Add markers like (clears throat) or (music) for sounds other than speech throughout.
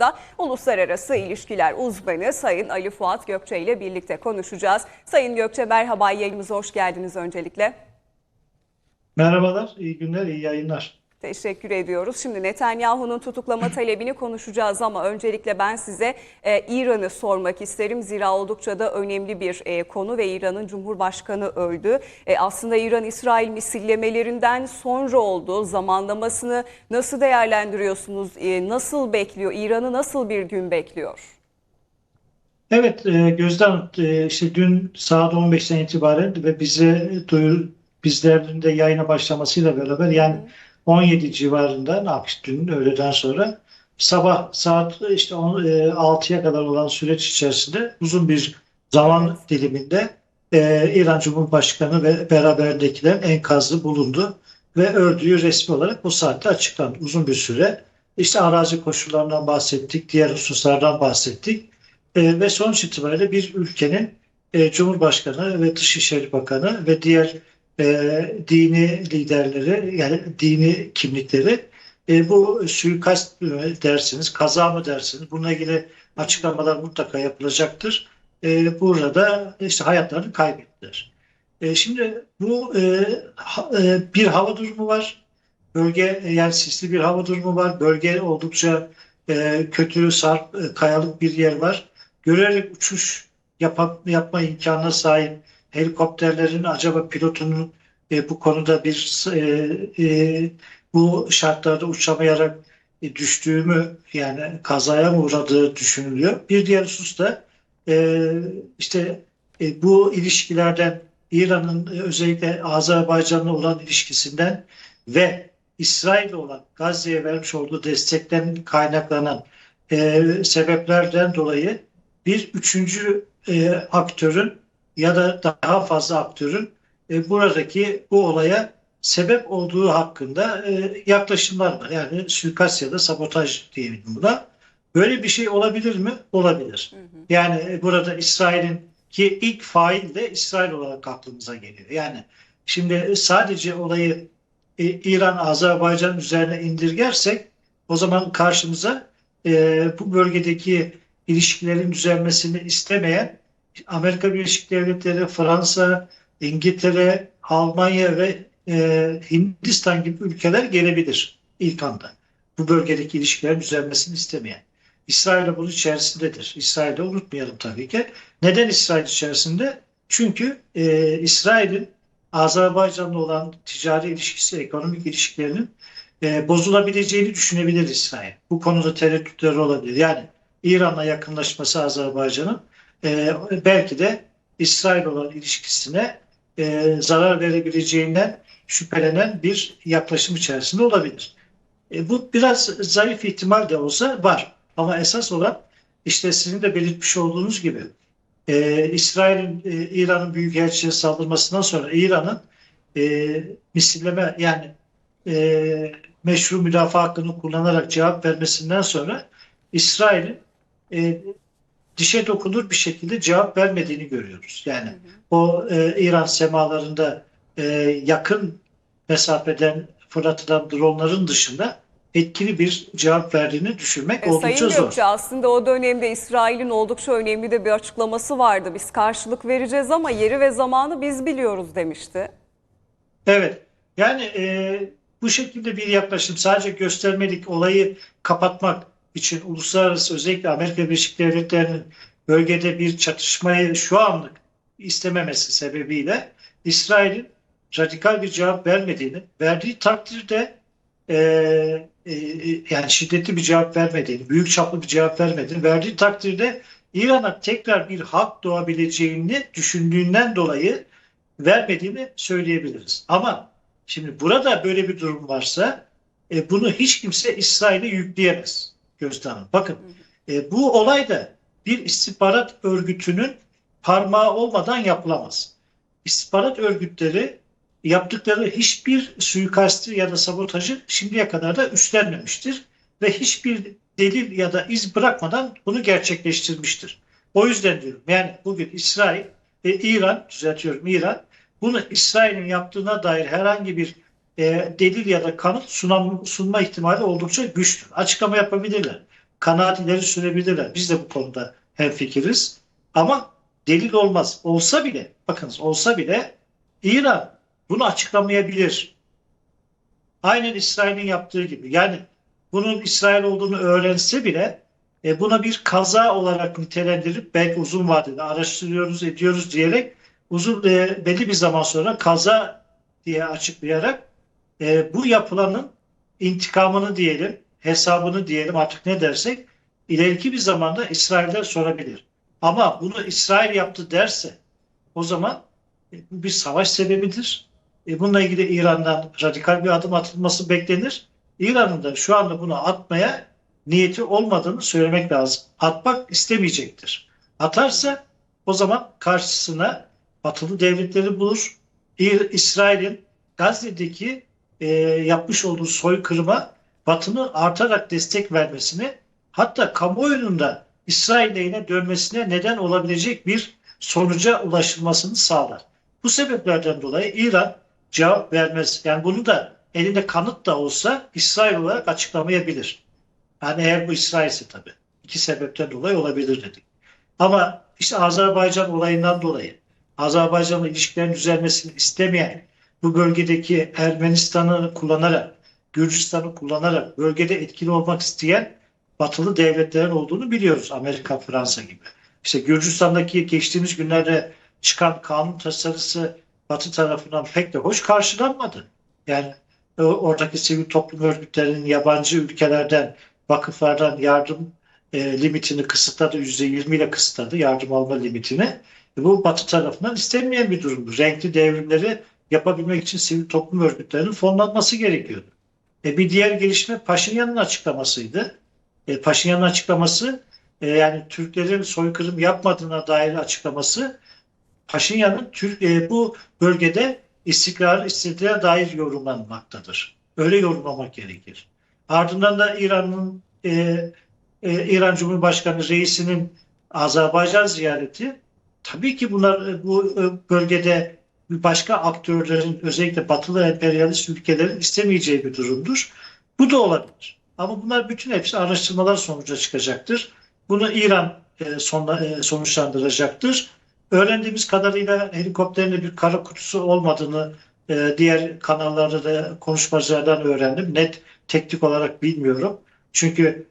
da uluslararası ilişkiler uzmanı Sayın Ali Fuat Gökçe ile birlikte konuşacağız. Sayın Gökçe merhaba yayınımıza hoş geldiniz öncelikle. Merhabalar, iyi günler, iyi yayınlar. Teşekkür ediyoruz. Şimdi Netanyahu'nun tutuklama (clears throat) talebini konuşacağız ama öncelikle ben size e, İran'ı sormak isterim. Zira oldukça da önemli bir e, konu ve İran'ın Cumhurbaşkanı öldü. E, aslında İran-İsrail misillemelerinden sonra oldu. Zamanlamasını nasıl değerlendiriyorsunuz? E, nasıl bekliyor? İran'ı nasıl bir gün bekliyor? Evet, e, Gözde Hanım, e, işte dün saat 15'ten itibaren ve bize duyur, bizlerin de yayına başlamasıyla beraber yani 17 civarında ne yapmış dün öğleden sonra sabah saat işte on- e, 6'ya kadar olan süreç içerisinde uzun bir zaman diliminde e, İran Cumhurbaşkanı ve beraberdekilerin enkazı bulundu ve öldüğü resmi olarak bu saatte açıklandı. Uzun bir süre işte arazi koşullarından bahsettik, diğer hususlardan bahsettik. E, ve sonuç itibariyle bir ülkenin e, Cumhurbaşkanı ve Dışişleri Bakanı ve diğer e, dini liderleri yani dini kimlikleri e, bu suikast mı dersiniz, kaza mı dersiniz bununla ilgili açıklamalar mutlaka yapılacaktır. E, burada işte hayatlarını kaybettiler. E, şimdi bu e, ha- e, bir hava durumu var. Bölge e, yani sisli bir hava durumu var. Bölge oldukça e, kötü, sarp, e, kayalık bir yer var. Görerek uçuş yapa- yapma imkanına sahip helikopterlerin acaba pilotunun e, bu konuda bir e, e, bu şartlarda uçamayarak e, düştüğü mü yani kazaya mı uğradığı düşünülüyor. Bir diğer husus da e, işte e, bu ilişkilerden İran'ın e, özellikle Azerbaycan'la olan ilişkisinden ve İsrail'le olan Gazze'ye vermiş olduğu destekten kaynaklanan e, sebeplerden dolayı bir üçüncü e, aktörün ya da daha fazla aktörün e, buradaki bu olaya sebep olduğu hakkında e, yaklaşımlar var. Yani suikast ya da sabotaj diyelim buna. Böyle bir şey olabilir mi? Olabilir. Hı hı. Yani e, burada İsrail'in ki ilk fail de İsrail olarak aklımıza geliyor. Yani şimdi sadece olayı e, İran, Azerbaycan üzerine indirgersek o zaman karşımıza e, bu bölgedeki ilişkilerin düzelmesini istemeyen Amerika Birleşik Devletleri, Fransa, İngiltere, Almanya ve e, Hindistan gibi ülkeler gelebilir ilk anda. Bu bölgedeki ilişkilerin düzelmesini istemeyen. İsrail de bunun içerisindedir. İsrail'i unutmayalım tabii ki. Neden İsrail içerisinde? Çünkü e, İsrail'in Azerbaycan'la olan ticari ilişkisi, ekonomik ilişkilerinin e, bozulabileceğini düşünebilir İsrail. Bu konuda tereddütleri olabilir. Yani İran'la yakınlaşması Azerbaycan'ın e, belki de İsrail olan ilişkisine e, zarar verebileceğinden şüphelenen bir yaklaşım içerisinde olabilir. E, bu biraz zayıf ihtimal de olsa var. Ama esas olan işte sizin de belirtmiş olduğunuz gibi e, İsrail'in e, İran'ın büyükelçiliğe saldırmasından sonra İran'ın e, misilleme yani e, meşru müdafaa hakkını kullanarak cevap vermesinden sonra İsrail'in e, dişe dokunur bir şekilde cevap vermediğini görüyoruz. Yani Hı hı. o e, İran semalarında e, yakın mesafeden fırlatılan dronların dışında etkili bir cevap verdiğini düşünmek E, oldukça Sayın zor. Gökçe aslında o dönemde İsrail'in oldukça önemli de bir açıklaması vardı. Biz karşılık vereceğiz ama yeri ve zamanı biz biliyoruz demişti. Evet. Yani e, bu şekilde bir yaklaşım sadece göstermelik olayı kapatmak için uluslararası özellikle Amerika Birleşik Devletleri'nin bölgede bir çatışmayı şu anlık istememesi sebebiyle İsrail'in radikal bir cevap vermediğini, verdiği takdirde e, e, yani şiddetli bir cevap vermediğini, büyük çaplı bir cevap vermediğini, verdiği takdirde İran'a tekrar bir hak doğabileceğini düşündüğünden dolayı vermediğini söyleyebiliriz. Ama şimdi burada böyle bir durum varsa e, bunu hiç kimse İsrail'e yükleyemez Gözde Hanım. Bakın e, bu olay da bir istihbarat örgütünün parmağı olmadan yapılamaz. İstihbarat örgütleri yaptıkları hiçbir suikasti ya da sabotajı şimdiye kadar da üstlenmemiştir ve hiçbir delil ya da iz bırakmadan bunu gerçekleştirmiştir. O yüzden diyorum yani bugün İsrail ve İran, düzeltiyorum İran, bunu İsrail'in yaptığına dair herhangi bir e, delil ya da kanıt sunan, sunma ihtimali oldukça güçtür. Açıklama yapabilirler. kanaat ileri sürebilirler. Biz de bu konuda hemfikiriz. Ama delil olmaz. Olsa bile, bakınız olsa bile İran bunu açıklamayabilir. Aynen İsrail'in yaptığı gibi. Yani bunun İsrail olduğunu öğrense bile e, buna bir kaza olarak nitelendirip belki uzun vadede araştırıyoruz, ediyoruz diyerek uzun e, belli bir zaman sonra kaza diye açıklayarak e, bu yapılanın intikamını diyelim, hesabını diyelim artık ne dersek ileriki bir zamanda İsrail'den sorabilir. Ama bunu İsrail yaptı derse o zaman e, bir savaş sebebidir. E, bununla ilgili İran'dan radikal bir adım atılması beklenir. İran'ın da şu anda bunu atmaya niyeti olmadığını söylemek lazım. Atmak istemeyecektir. Atarsa o zaman karşısına batılı devletleri bulur. İsrail'in Gazze'deki e, yapmış olduğu soykırıma Batı'nın artarak destek vermesini hatta kamuoyunun da İsrail lehine dönmesine neden olabilecek bir sonuca ulaşılmasını sağlar. Bu sebeplerden dolayı İran cevap vermez. Yani bunu da elinde kanıt da olsa İsrail olarak açıklamayabilir. Yani eğer bu İsrail ise tabii. İki sebepten dolayı olabilir dedik. Ama işte Azerbaycan olayından dolayı Azerbaycan'la ilişkilerin düzelmesini istemeyen bu bölgedeki Ermenistan'ı kullanarak, Gürcistan'ı kullanarak bölgede etkili olmak isteyen batılı devletlerin olduğunu biliyoruz. Amerika, Fransa gibi. İşte Gürcistan'daki geçtiğimiz günlerde çıkan kanun tasarısı Batı tarafından pek de hoş karşılanmadı. Yani o- oradaki sivil toplum örgütlerinin yabancı ülkelerden, vakıflardan yardım e, limitini kısıtladı. %20 ile kısıtladı yardım alma limitini. E, bu Batı tarafından istenmeyen bir durumdu. Renkli devrimleri yapabilmek için sivil toplum örgütlerinin fonlanması gerekiyordu. E, bir diğer gelişme Paşinyan'ın açıklamasıydı. E, Paşinyan'ın açıklaması e, yani Türklerin soykırım yapmadığına dair açıklaması Paşinyan'ın Türk e, bu bölgede istikrar istediğine dair yorumlanmaktadır. Öyle yorumlamak gerekir. Ardından da İran'ın e, e, İran Cumhurbaşkanı reisinin Azerbaycan ziyareti tabii ki bunlar e, bu e, bölgede başka aktörlerin özellikle batılı emperyalist ülkelerin istemeyeceği bir durumdur. Bu da olabilir. Ama bunlar bütün hepsi araştırmalar sonucu çıkacaktır. Bunu İran e, e, sonuçlandıracaktır. Öğrendiğimiz kadarıyla helikopterin bir kara kutusu olmadığını e, diğer kanallarda da konuşmacılardan öğrendim. Net teknik olarak bilmiyorum. Çünkü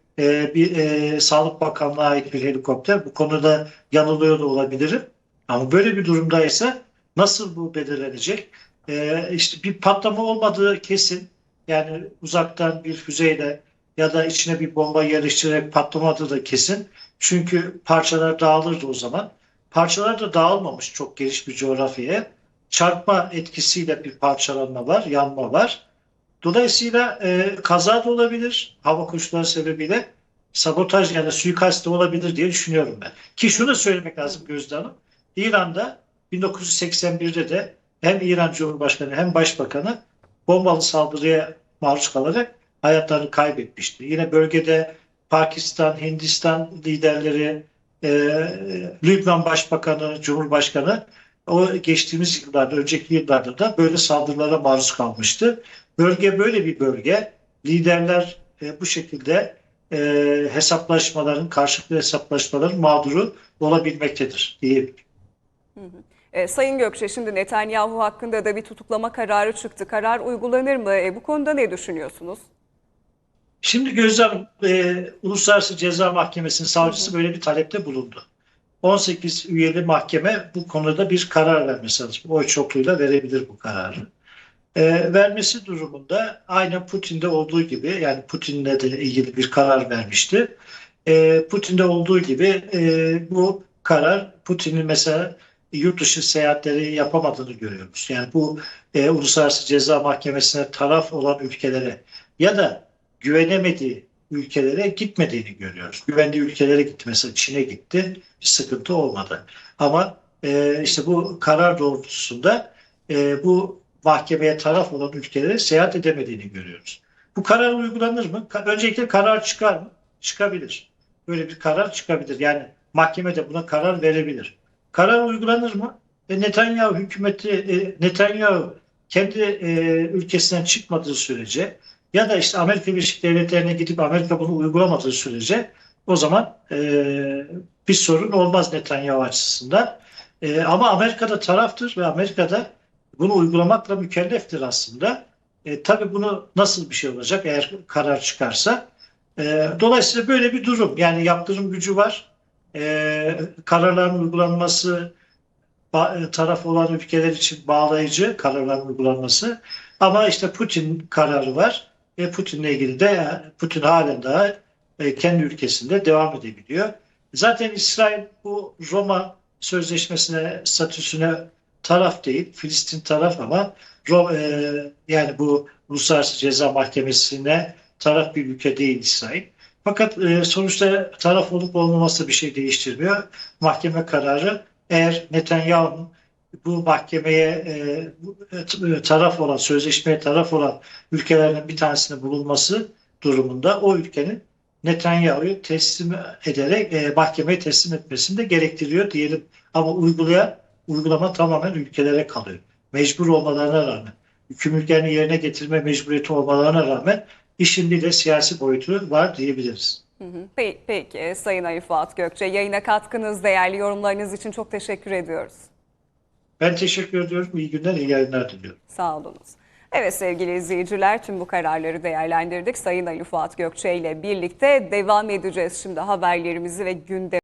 bir Sağlık Bakanlığı'na ait bir helikopter. Bu konuda yanılıyor da olabilirim. Ama böyle bir durumdaysa nasıl bu belirlenecek? E, işte bir patlama olmadığı kesin. Yani uzaktan bir füzeyle ya da içine bir bomba yerleştirerek patlamadığı da kesin. Çünkü parçalar dağılırdı o zaman. Parçalar da dağılmamış çok geniş bir coğrafyaya. Çarpma etkisiyle bir parçalanma var, yanma var. Dolayısıyla e, kaza da olabilir hava koşulları sebebiyle. Sabotaj yani suikast da olabilir diye düşünüyorum ben. Ki şunu söylemek lazım Gözde Hanım. İran'da 1981'de de hem İran Cumhurbaşkanı hem Başbakanı bombalı saldırıya maruz kalarak hayatlarını kaybetmişti. Yine bölgede Pakistan, Hindistan liderleri, e, Lübnan Başbakanı, Cumhurbaşkanı o geçtiğimiz yıllarda, önceki yıllarda da böyle saldırılara maruz kalmıştı. Bölge böyle bir bölge. Liderler e, bu şekilde e, hesaplaşmaların, karşılıklı hesaplaşmaların mağduru olabilmektedir diye E, Sayın Gökçe şimdi Netanyahu hakkında da bir tutuklama kararı çıktı. Karar uygulanır mı? E, bu konuda ne düşünüyorsunuz? Şimdi Gözde Hanım, e, Uluslararası Ceza Mahkemesi'nin savcısı böyle bir talepte bulundu. 18 üyeli mahkeme bu konuda bir karar vermesi lazım. Oy çokluğuyla verebilir bu kararı. E, vermesi durumunda aynen Putin'de olduğu gibi yani Putin'le de ilgili bir karar vermişti. E, Putin'de olduğu gibi e, bu karar Putin'in mesela yurt dışı seyahatleri yapamadığını görüyoruz. Yani bu e, Uluslararası Ceza Mahkemesi'ne taraf olan ülkelere ya da güvenemediği ülkelere gitmediğini görüyoruz. Güvendiği ülkelere gitti. Mesela Çin'e gitti. Bir sıkıntı olmadı. Ama e, işte bu karar doğrultusunda e, bu mahkemeye taraf olan ülkelere seyahat edemediğini görüyoruz. Bu karar uygulanır mı? Öncelikle karar çıkar mı? Çıkabilir. Böyle bir karar çıkabilir. Yani mahkeme de buna karar verebilir. Karar uygulanır mı? E, Netanyahu hükümeti, e, Netanyahu kendi e, ülkesinden çıkmadığı sürece ya da işte Amerika Birleşik Devletleri'ne gidip Amerika bunu uygulamadığı sürece o zaman e, bir sorun olmaz Netanyahu açısından. E, ama Amerika'da taraftır ve Amerika'da bunu uygulamakla mükelleftir aslında. E, tabii bunu nasıl bir şey olacak eğer karar çıkarsa? E, dolayısıyla böyle bir durum. Yani yaptırım gücü var. E, kararların uygulanması e, taraf olan ülkeler için bağlayıcı kararların uygulanması. Ama işte Putin kararı var. E, Putin'le ilgili de e, Putin halen daha e, kendi ülkesinde devam edebiliyor. Zaten İsrail bu Roma Sözleşmesi'ne, statüsüne taraf değil. Filistin taraf ama Ro- e, yani bu Uluslararası Ceza Mahkemesi'ne taraf bir ülke değil İsrail. Fakat e, sonuçta taraf olup olmaması bir şey değiştirmiyor. Mahkeme kararı eğer Netanyahu'nun bu mahkemeye e, bu, e, taraf olan, sözleşmeye taraf olan ülkelerden bir tanesinde bulunması durumunda o ülkenin Netanyahu'yu teslim ederek e, mahkemeye teslim etmesini de gerektiriyor diyelim. Ama uygulayan, uygulama tamamen ülkelere kalıyor. Mecbur olmalarına rağmen, yükümlülüklerini yerine getirme mecburiyeti olmalarına rağmen işin bir de siyasi boyutu var diyebiliriz. Peki e, Sayın Ali Fuat Gökçe yayına katkınız, değerli yorumlarınız için çok teşekkür ediyoruz. Ben teşekkür ediyorum. İyi günler, iyi yayınlar diliyorum. Sağ olunuz. Evet sevgili izleyiciler tüm bu kararları değerlendirdik. Sayın Ali Fuat Gökçe ile birlikte devam edeceğiz şimdi haberlerimizi ve gündem